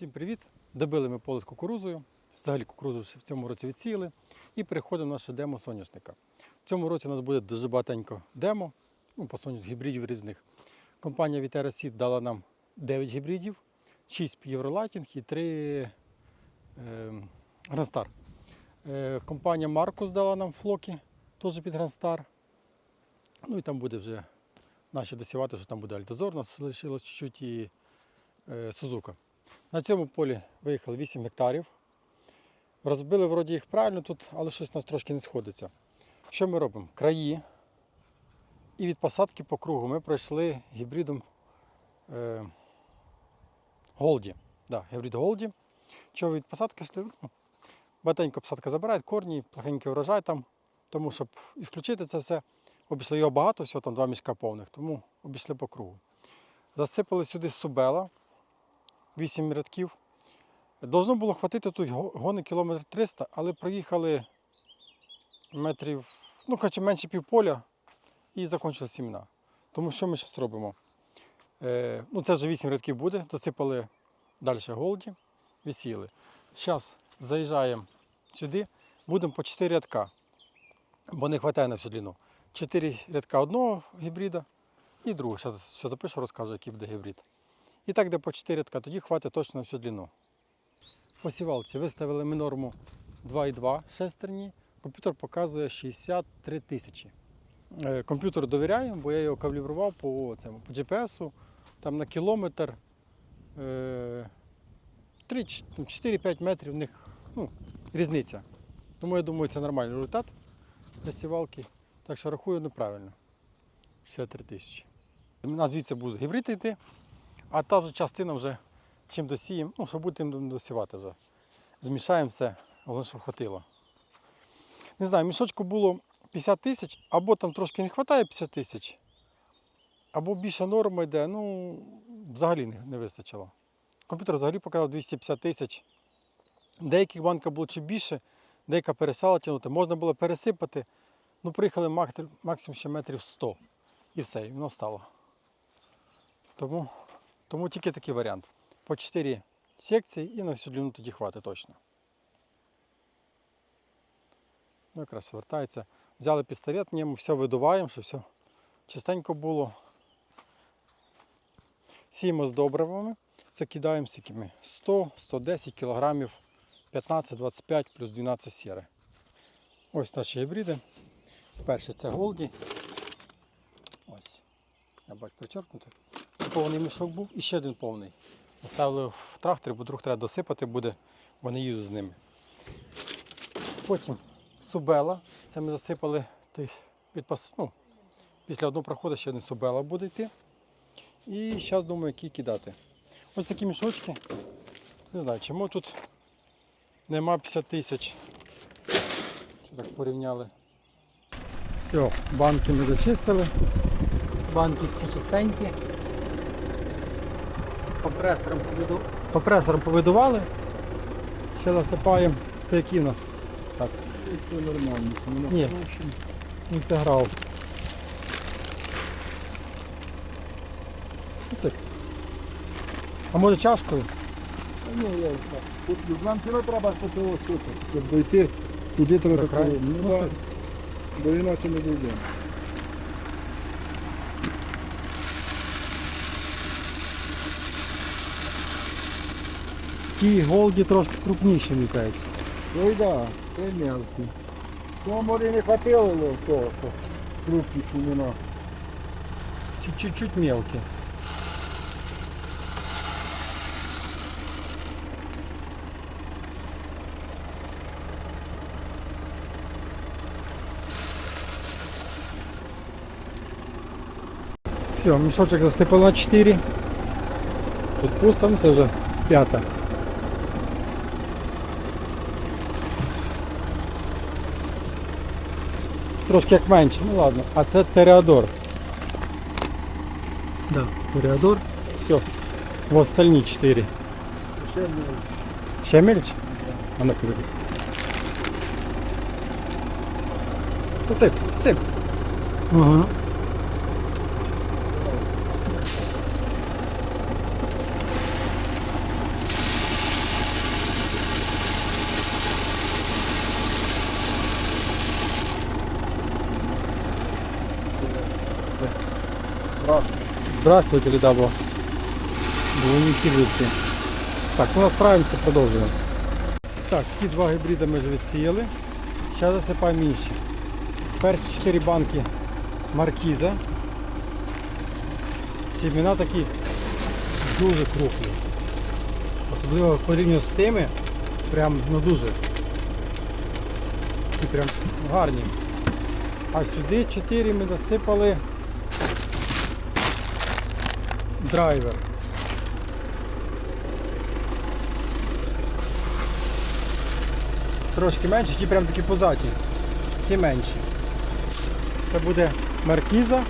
Всім привіт! Добили ми поле з кукурузою. Взагалі кукурузу в цьому році відсіяли. І переходимо на наше демо соняшника. В цьому році у нас буде дуже багатенько демо, ну, по соняшних гібридів різних. Компанія Viterra Seed дала нам 9 гібридів, 6 Євролайтінг і 3 е, Е, компанія Маркус дала нам флоки, теж під Грандстар. Ну і там буде вже наші досівати, що там буде Альтазор, у нас лишилось чуть-чуть і е, Сузука. На цьому полі виїхали 8 гектарів. Розбили вроді їх правильно тут, але щось у нас трошки не сходиться. Що ми робимо? Краї і від посадки по кругу ми пройшли гібридом е, Голді. Да, гібрид Голді. Чого від посадки йшли? Ну, Батенько посадка забирає, корні, плохенький урожай там. Тому, щоб ісключити це все, обійшли його багато, всього там два мішка повних, тому обійшли по кругу. Засипали сюди субела, 8 рядків. Должно було хватити тут гони кілометр 300, але проїхали метрів, ну, коротше, менше півполя і закінчили сімена. Тому що ми зараз робимо? Е, ну, це вже 8 рядків буде, досипали далі голді, висіли. Зараз заїжджаємо сюди, будемо по 4 рядка, бо не вистачає на всю длину. 4 рядка одного гібрида і другого. Зараз що запишу, розкажу, який буде гібрид. І так, де по 4 рядка, тоді хватить точно всю длину. По сівалці виставили ми норму 2,2 шестерні. Комп'ютер показує 63 тисячі. Е, Комп'ютеру довіряю, бо я його калібрував по, цьому, по GPS, там на кілометр е, 3 ч- там 4-5 метрів в них ну, різниця. Тому я думаю, це нормальний результат для сівалки. Так що рахую неправильно. 63 тисячі. У нас звідси буде гібрид йти, а та вже частина вже чим досіємо, ну, що будемо досівати вже. Змішаємо все, головне, щоб хватило. Не знаю, мішочку було 50 тисяч, або там трошки не вистачає 50 тисяч, або більша норма йде, ну, взагалі не, не вистачило. Комп'ютер взагалі показав 250 тисяч. Деяких банка було чи більше, деяка пересала тягнути. Можна було пересипати. Ну, приїхали максимум ще метрів 100. І все, і воно стало. Тому, тому тільки такий варіант. По 4 секції і на всю длину тоді хватить точно. Ну, якраз звертається. Взяли пістолет, ньому все видуваємо, щоб все чистенько було. Сіємо з добривами. Це кидаємо скільки 100-110 кг, 15-25 плюс 12 сіри. Ось наші гібриди. Перший це Голді. Ось. Я бачу причеркнути. Повний мішок був і ще один повний. Поставили в трактор, бо друг треба досипати буде, бо не їду з ними. Потім субела. Це ми засипали той відпас. Ну, після одного проходу ще один субела буде йти. І зараз думаю, які кидати. Ось такі мішочки. Не знаю, чому тут нема 50 тисяч. Що так порівняли. Все, банки ми зачистили. Банки всі чистенькі. Компресором, повиду... Компресором повидували. Ще засипаємо. Це які в нас? Так, Це нормально, це воно Ні. інтеграл. Посип. А може чашкою? Та ні, я так. Тут нам все треба по цього супер, щоб дойти туди треба До краю? Ну, Ну, супер. бо іначе не дійдемо. Ті голді трошки крупніші мікаються. Ну і да, це мелкий. Тому може не хватило того, що крупні семена. Чуть-чуть мелкі. Все, мішочок засипало на 4. Тут пусто, ну це вже п'ята. Трошки як менше, ну ладно. А це Тереадор. Да, Тереадор. Все. В остальні 4. Ще мелкий. Ще мельче? А ну подивись. Посип, сип. Ага. Здравствуйте, Лідабо. Двойники виці. Так, ну насправимося, продовжуємо. Так, ці два гібриди ми вже відсіяли. Зараз засипаємо інші. Перші 4 банки маркіза. Сімена такі дуже крупні. Особливо порівняно з тими, прям ну дуже. Такі прям гарні. А сюди 4 ми засипали драйвер. Трошки менші, ті прям такі позаті. Ці менші. Це буде маркіза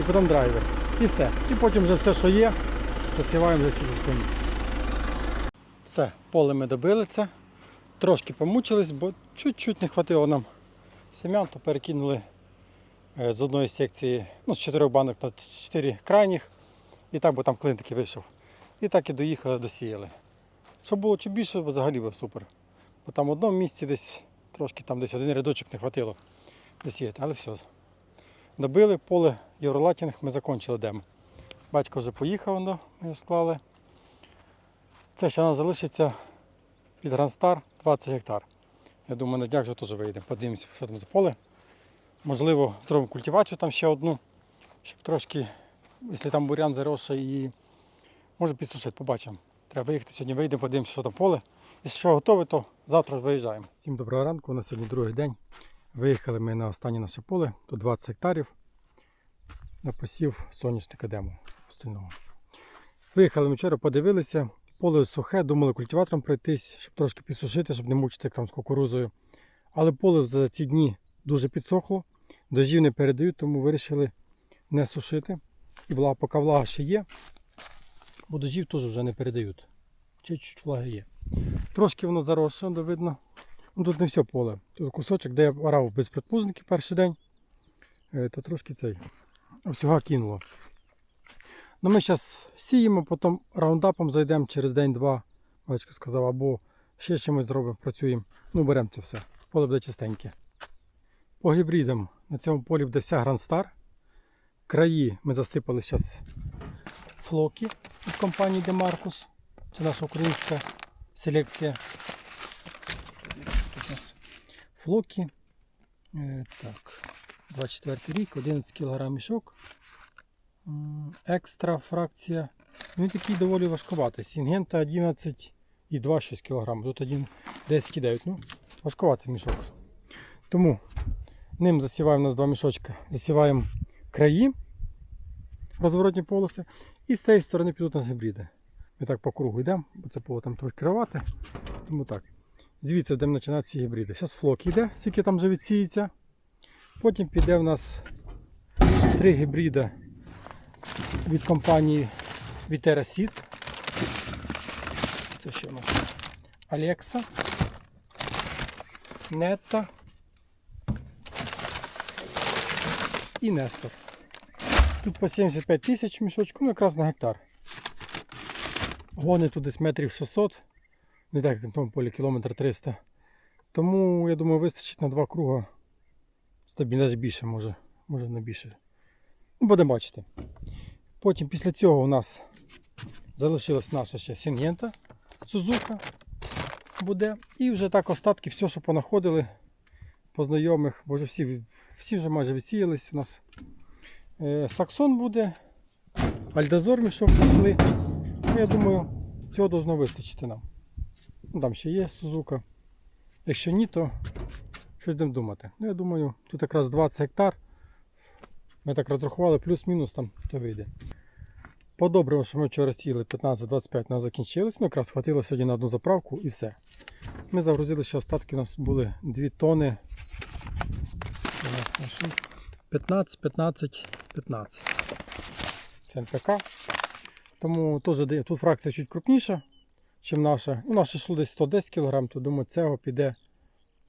і потім драйвер. І все. І потім вже все, що є, засіваємо за цю частину. Все, поле ми добили це. Трошки помучились, бо чуть-чуть не хватило нам семян, то перекинули е, з одної секції, ну, з чотирьох банок на чотири крайніх. І так, бо там клин такий вийшов. І так і доїхали, досіяли. Щоб було чи більше, взагалі було супер. Бо там в одному місці десь трошки там десь один рядочок не хватило досіяти, але все. Добили поле Євролатінг, ми закінчили демо. Батько вже поїхав, ми його склали. Це ще нас залишиться під Грандстар 20 гектар. Я думаю, на днях вже теж вийдемо. Подивимося, що там за поле. Можливо, зробимо культивацію там ще одну, щоб трошки, якщо там бурян заросший і може підсушити, побачимо. Треба виїхати сьогодні, вийдемо, подивимося, що там поле. Якщо що готове, то завтра виїжджаємо. Всім доброго ранку, у нас сьогодні другий день. Виїхали ми на останнє наше поле, тут 20 гектарів. На посів соняшника демо остального. Виїхали ми вчора, подивилися. Поле сухе, думали культиватором пройтись, щоб трошки підсушити, щоб не мучити там з кукурузою. Але поле за ці дні дуже підсохло, дождів не передають, тому вирішили не сушити. І влага, поки влага ще є, бо дождів теж вже не передають. Ще чуть влаги є. Трошки воно заросше, де видно. Ну, тут не все поле. Тут кусочок, де я орав без предпужників перший день, е, то трошки цей всього кинуло. Ну, ми зараз сіємо, потім раундапом зайдемо через день-два. Батько сказав, або ще чимось зробимо, працюємо. Ну, беремо це все. Поле буде чистеньке. По гібридам на цьому полі буде вся Грандстар. Краї ми засипали зараз флоки від компанії Демаркус. Це наша українська селекція. Тут у нас флоки. Е, так, 24 рік, 11 кг мішок. Екстра фракція. Він такий доволі важкуватий. Сінгента 11,2 щось кг. Тут один 10 кидають. Ну, важкуватий мішок. Тому ним засіваємо у нас два мішочка. Засіваємо краї розворотні полоси. І з цієї сторони підуть у нас гібриди. Ми так по кругу йдемо, бо це поле там трошки ривати. Тому так. Звідси будемо починати ці гібриди. Зараз флок йде, скільки там вже відсіється. Потім піде в нас три гібриди від компанії Vitera Seed. Це що у нас? Alexa, Netta і Нестор. Тут по 75 тисяч мішочку, ну якраз на гектар. Гони тут десь метрів 600, не так як на тому полі кілометр 300. Тому я думаю вистачить на два круга. Стабільно більше може, може не більше. Ну, будемо бачити. Потім після цього у нас залишилась наша ще Сінгента Сузука буде. І вже так остатки, все, що понаходили по знайомих, бо вже всі, всі вже майже відсіялись у нас. Е, Саксон буде, Альдазор мішок пішли. Ну, я думаю, цього должно вистачити нам. Ну, там ще є Сузука. Якщо ні, то щось будемо думати. Ну, я думаю, тут якраз 20 гектар. Ми так розрахували, плюс-мінус там то вийде. По-доброму, що ми вчора сіли 15-25 у нас закінчилось. Ну, якраз хватило сьогодні на одну заправку і все. Ми загрузили, що остатки у нас були 2 тони. Це у нас на 6. 15, 15, 15. Це НПК. Тому теж дає- тут фракція чуть крупніша, ніж наша. У нас йшло десь 110 кг, то думаю, цього піде.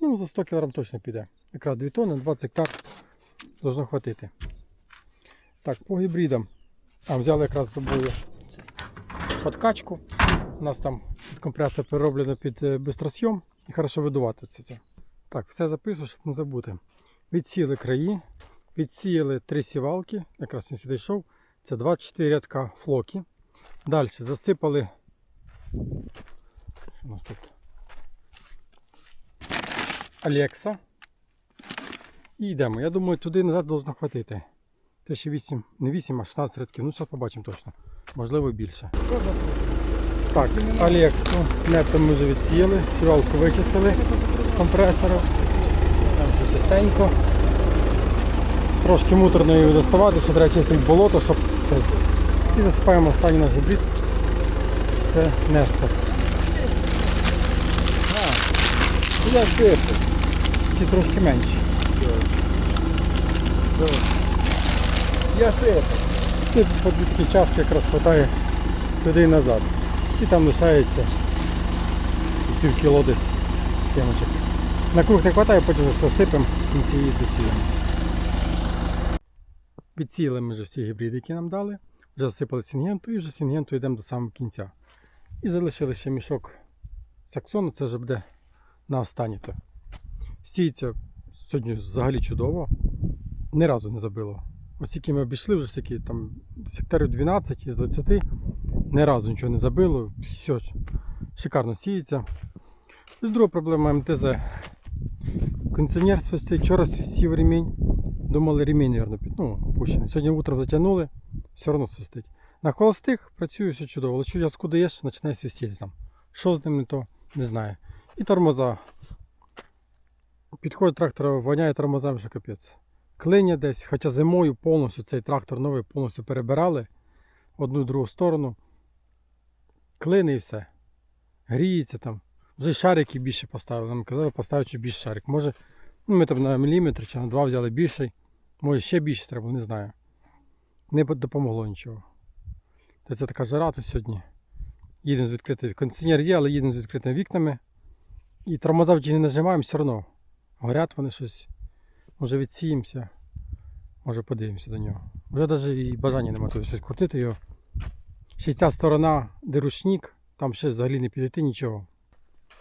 Ну, за 100 кг точно піде. Якраз 2 тонни, 20 гектар должно хватити. Так, по гібридам. А, взяли якраз з собою подкачку. У нас там компресор перероблено під е, бистросйом і хорошо видувати це. Так, все записую, щоб не забути. Відсіяли краї, відсіяли три сівалки, якраз він сюди йшов. Це 24 рядка флоки. Далі засипали. Що у нас тут? Алекса. І йдемо. Я думаю, туди назад должно хватити. Це ще 8, не 8, а 16 рядків. Ну, зараз побачимо точно. Можливо, більше. Так, Алексу нетом ми вже відсіяли, сівалку вичистили компресора. Там все чистенько. Трошки муторно її доставати, що треба чистити болото, щоб це. І засипаємо останній наш гібрид. Це Нестор. Я сипу. Ці трошки менші. Я сипу. Ці по чашки якраз хватає туди і назад. І там лишається пів кіло десь сімочок. На круг не вистачає, потім все сипемо в кінці її досіємо. Відсіяли ми вже всі гібриди, які нам дали. Вже засипали сінгенту і вже сінгенту йдемо до самого кінця. І залишили ще мішок саксону, це вже буде на останній. то. Сіється сьогодні взагалі чудово. Ні разу не забило. Ось тільки ми обійшли, вже стільки там десь 12 із 20, ні разу нічого не забило. Все шикарно сіється. І друга проблема МТЗ. Кондиціонер свистить, вчора свистів ремінь. Думали, ремінь, мабуть, під, ну, опущений. Сьогодні утром затягнули, все одно свистить. На холостих працює все чудово. Але що куди даєш, починає свистіти там. Що з ним не то, не знаю. І тормоза. Підходить трактор, воняє тормозами, що капець клиня десь, хоча зимою повністю цей трактор новий повністю перебирали одну другу сторону. Клини і все. Гріється там. Вже шарики більше поставили. Нам казали, поставити більше шарик. Може, ну, ми там на міліметр чи на два взяли більший. Може ще більше треба, не знаю. Не допомогло нічого. Та це така жара то сьогодні. Їдемо з відкритими. Кондиціонер є, але їдемо з відкритими вікнами. І тормоза вже не нажимаємо, все одно. Горять вони щось. Може відсіємося, може подивимося до нього. Вже навіть і бажання немає тут щось крутити його. Ще ця сторона, де ручник, там ще взагалі не підійти нічого.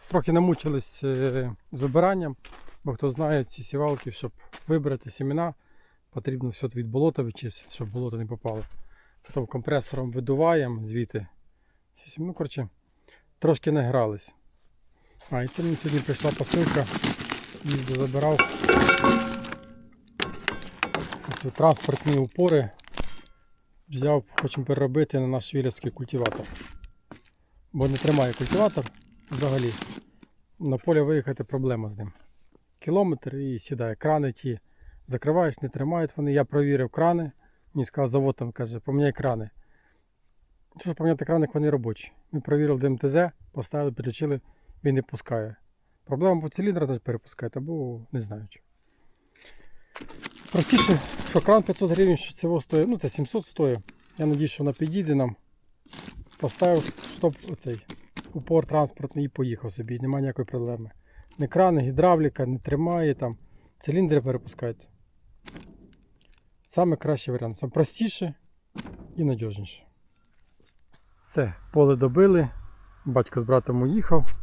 Трохи намучились е, з вибиранням, бо хто знає ці сівалки, щоб вибрати сімена, потрібно все від болота вичистити, щоб болото не попало. Потім компресором видуваємо звідти. Ну, коротше, трошки не грались. А, і це мені сьогодні прийшла посилка. Їздив, забирав. Ці транспортні упори взяв, хочемо переробити на наш вілівський культиватор. Бо не тримає культиватор взагалі. На поле виїхати проблема з ним. Кілометр і сідає. Крани ті закриваєш, не тримають вони. Я провірив крани. Мені сказав, завод там каже, поміняй крани. Що ж поміняти крани, вони робочі. Ми провірили ДМТЗ, поставили, підключили, він не пускає. Проблема по циліндрах теж перепускають, або не знаю. чого. Простіше, що кран 500 гривень, що цього стоїть, ну це 700 стоїть. Я надіюсь, що вона підійде нам. Поставив стоп оцей упор транспортний і поїхав собі, немає ніякої проблеми. Не крани, гідравліка, не тримає там. Циліндри перепускають. Саме кращий варіант. Саме простіше і надіжніше. Все, поле добили. Батько з братом уїхав.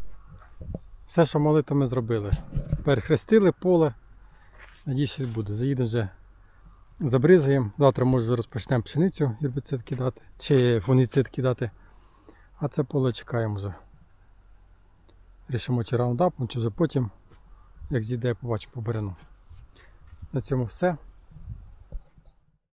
Все, що могли, ми зробили. Перехрестили поле. Надіюсь, щось буде. Заїдемо вже забризгаємо. Завтра може розпочнемо пшеницю гербіцид кидати, чи фунгіцид кидати. А це поле чекаємо вже. Рішимо чи раундапом, чи вже потім, як зійде, побачимо по берену. На цьому все.